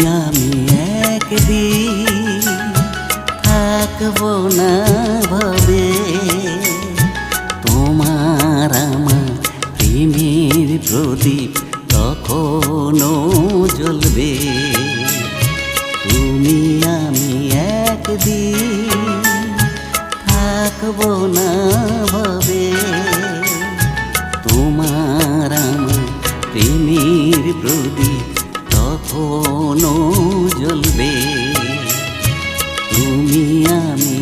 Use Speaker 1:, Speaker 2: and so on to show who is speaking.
Speaker 1: আমি একদিন থাকব না ভবে। তোমার আমার প্রেমের প্রদীপ তখনও জ্বলবে। তুমি আমি একদিন থাকব না ভবে। তোমার আমার প্রেমের প্রদীপ কখনো জ্বলবে। তুমি আমি